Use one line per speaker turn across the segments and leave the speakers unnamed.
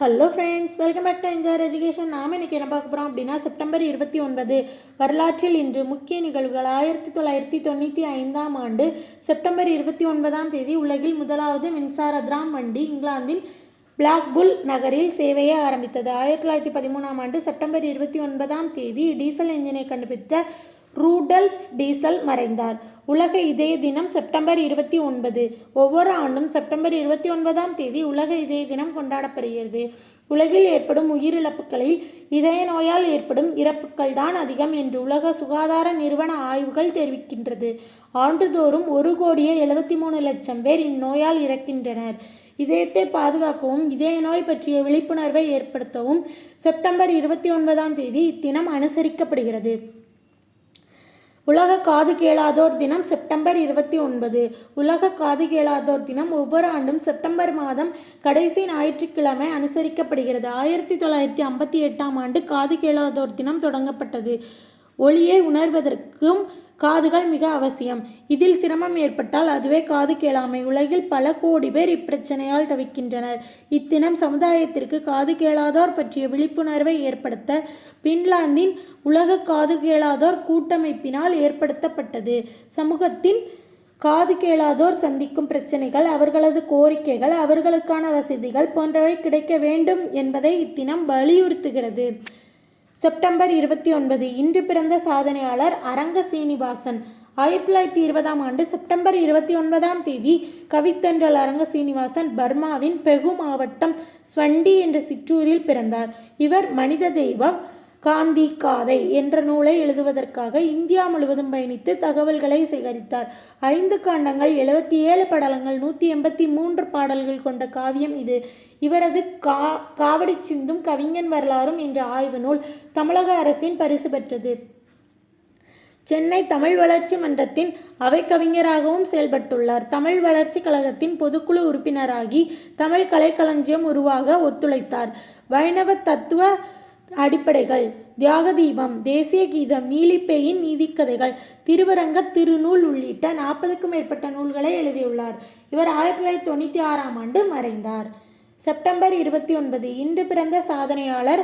Hello friends welcome back to என்ஜாயர் education நாம் இன்றைக்கி என்ன பார்க்க போகிறோம் அப்படின்னா செப்டம்பர் இருபத்தி ஒன்பது வரலாற்றில் இன்று முக்கிய நிகழ்வுகள் ஆயிரத்தி தொள்ளாயிரத்தி தொண்ணூற்றி ஐந்தாம் ஆண்டு செப்டம்பர் இருபத்தி ஒன்பதாம் தேதி உலகில் முதலாவது மின்சார திராம் வண்டி இங்கிலாந்தின் பிளாக்புல் நகரில் சேவையை ஆரம்பித்தது. ஆயிரத்தி தொள்ளாயிரத்தி பதிமூணாம் ஆண்டு செப்டம்பர் இருபத்தி ஒன்பதாம் தேதி டீசல் என்ஜினை கண்டுபிடித்த ரூடல்ஃப் டீசல் மறைந்தார். உலக இதய தினம் செப்டம்பர் இருபத்தி ஒன்பது. ஒவ்வொரு ஆண்டும் செப்டம்பர் இருபத்தி ஒன்பதாம் தேதி உலக இதய தினம் கொண்டாடப்படுகிறது. உலகில் ஏற்படும் உயிரிழப்புகளில் இதய நோயால் ஏற்படும் இறப்புகள் தான் அதிகம் என்று உலக சுகாதார நிறுவன ஆய்வுகள் தெரிவிக்கின்றது. ஆண்டுதோறும் ஒரு கோடியே எழுபத்தி மூணு லட்சம் பேர் இந்நோயால் இறக்கின்றனர். இதயத்தை பாதுகாக்கவும் இதய நோய் பற்றிய விழிப்புணர்வை ஏற்படுத்தவும் செப்டம்பர் இருபத்தி ஒன்பதாம் தேதி இத்தினம் அனுசரிக்கப்படுகிறது. உலக காது கேளாதோர் தினம் செப்டம்பர் இருபத்தி ஒன்பது. உலக காது கேளாதோர் தினம் ஒவ்வொரு ஆண்டும் செப்டம்பர் மாதம் கடைசி ஞாயிற்றுக்கிழமை அனுசரிக்கப்படுகிறது. ஆயிரத்தி தொள்ளாயிரத்தி ஐம்பத்தி எட்டாம் ஆண்டு காது கேளாதோர் தினம் தொடங்கப்பட்டது. ஒளியை உணர்வதற்கும் காதுகள் மிக அவசியம். இதில் சிரமம் ஏற்பட்டால் அதுவே காது கேளாமை. உலகில் பல கோடி பேர் இப்பிரச்சனையால் தவிக்கின்றனர். இத்தினம் சமுதாயத்திற்கு காது கேளாதோர் பற்றிய விழிப்புணர்வை ஏற்படுத்த பின்லாந்தின் உலக காது கேளாதோர் கூட்டமைப்பினால் ஏற்படுத்தப்பட்டது. சமூகத்தின் காது கேளாதோர் சந்திக்கும் பிரச்சனைகள் அவர்களது கோரிக்கைகள் அவர்களுக்கான வசதிகள் போன்றவை கிடைக்க வேண்டும் என்பதை இத்தினம் வலியுறுத்துகிறது. செப்டம்பர் இருபத்தி ஒன்பது இன்று பிறந்த சாதனையாளர் அரங்க சீனிவாசன். ஆயிரத்தி தொள்ளாயிரத்தி இருபதாம் ஆண்டு செப்டம்பர் இருபத்தி ஒன்பதாம் தேதி கவித்தன்றல் அரங்க சீனிவாசன் பர்மாவின் பெகு மாவட்டம் ஸ்வண்டி என்ற சிற்றூரில் பிறந்தார். இவர் மனித தெய்வம். காந்தி காதை என்ற நூலை எழுதுவதற்காக இந்தியா முழுவதும் பயணித்து தகவல்களை சேகரித்தார். ஐந்து காண்டங்கள் எழுபத்தி ஏழு படலங்கள் நூற்றி எண்பத்தி மூன்று பாடல்கள் கொண்ட காவியம் இது. இவரது கா காவடி சிந்தும் கவிஞன் வரலாறும் என்ற ஆய்வு நூல் தமிழக அரசின் பரிசு பெற்றது. சென்னை தமிழ் வளர்ச்சி மன்றத்தின் அவைக்கவிஞராகவும் செயல்பட்டுள்ளார். தமிழ் வளர்ச்சி கழகத்தின் பொதுக்குழு உறுப்பினராகி தமிழ் கலைக்களஞ்சியம் உருவாக ஒத்துழைத்தார். வைணவ தத்துவ அடிப்படைகள். தியாக தீபம் தேசிய கீதம் நீலிப்பேயின் நீதிக்கதைகள் திருவரங்க திருநூல் உள்ளிட்ட நாற்பதுக்கும் மேற்பட்ட நூல்களை எழுதியுள்ளார். இவர் ஆயிரத்தி தொள்ளாயிரத்தி தொண்ணூற்றி ஆறாம் ஆண்டு மறைந்தார். செப்டம்பர் இருபத்தி ஒன்பது இன்று பிறந்த சாதனையாளர்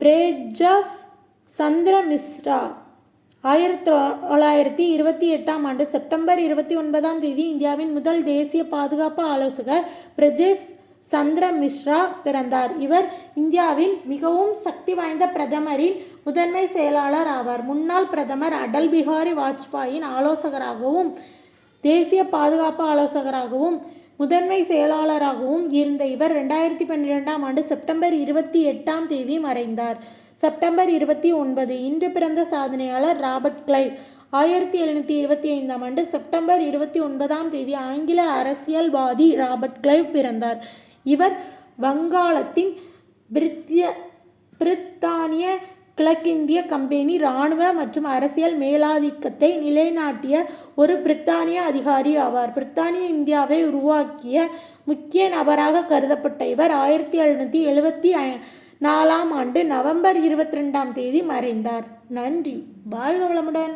பிரேஜாஸ் சந்திர மிஸ்ரா ஆயிரத்தி தொள்ளாயிரத்தி இருபத்தி எட்டாம் ஆண்டு செப்டம்பர் இருபத்தி ஒன்பதாம் தேதி இந்தியாவின் முதல் தேசிய பாதுகாப்பு ஆலோசகர் பிரஜேஷ் சந்திர மிஸ்ரா பிறந்தார். இவர் இந்தியாவின் மிகவும் சக்தி வாய்ந்த பிரதமரின் முதன்மை செயலாளர் ஆவார். முன்னாள் பிரதமர் அடல் பிஹாரி வாஜ்பாயின் ஆலோசகராகவும் தேசிய பாதுகாப்பு ஆலோசகராகவும் முதன்மை செயலாளராகவும் இருந்த இவர் ரெண்டாயிரத்தி பன்னிரெண்டாம் ஆண்டு செப்டம்பர் இருபத்தி எட்டாம் தேதி மறைந்தார். செப்டம்பர் இருபத்தி ஒன்பது இன்று பிறந்த சாதனையாளர் ராபர்ட் கிளைவ். ஆயிரத்தி எழுநூற்றி இருபத்தி ஐந்தாம் ஆண்டு செப்டம்பர் இருபத்தி ஒன்பதாம் தேதி ஆங்கில அரசியல்வாதி ராபர்ட் கிளைவ் பிறந்தார். இவர் வங்காளத்தின் பிரித்திய பிரித்தானிய கிழக்கிந்திய கம்பெனி இராணுவ மற்றும் அரசியல் மேலாதிக்கத்தை நிலைநாட்டிய ஒரு பிரித்தானிய அதிகாரி ஆவார். பிரித்தானிய இந்தியாவை உருவாக்கிய முக்கிய நபராக கருதப்பட்ட இவர் ஆயிரத்தி எழுநூற்றி எழுபத்தி நாலாம் ஆண்டு நவம்பர் இருபத்தி ரெண்டாம் தேதி மறைந்தார். நன்றி. வாழ்க வளமுடன்.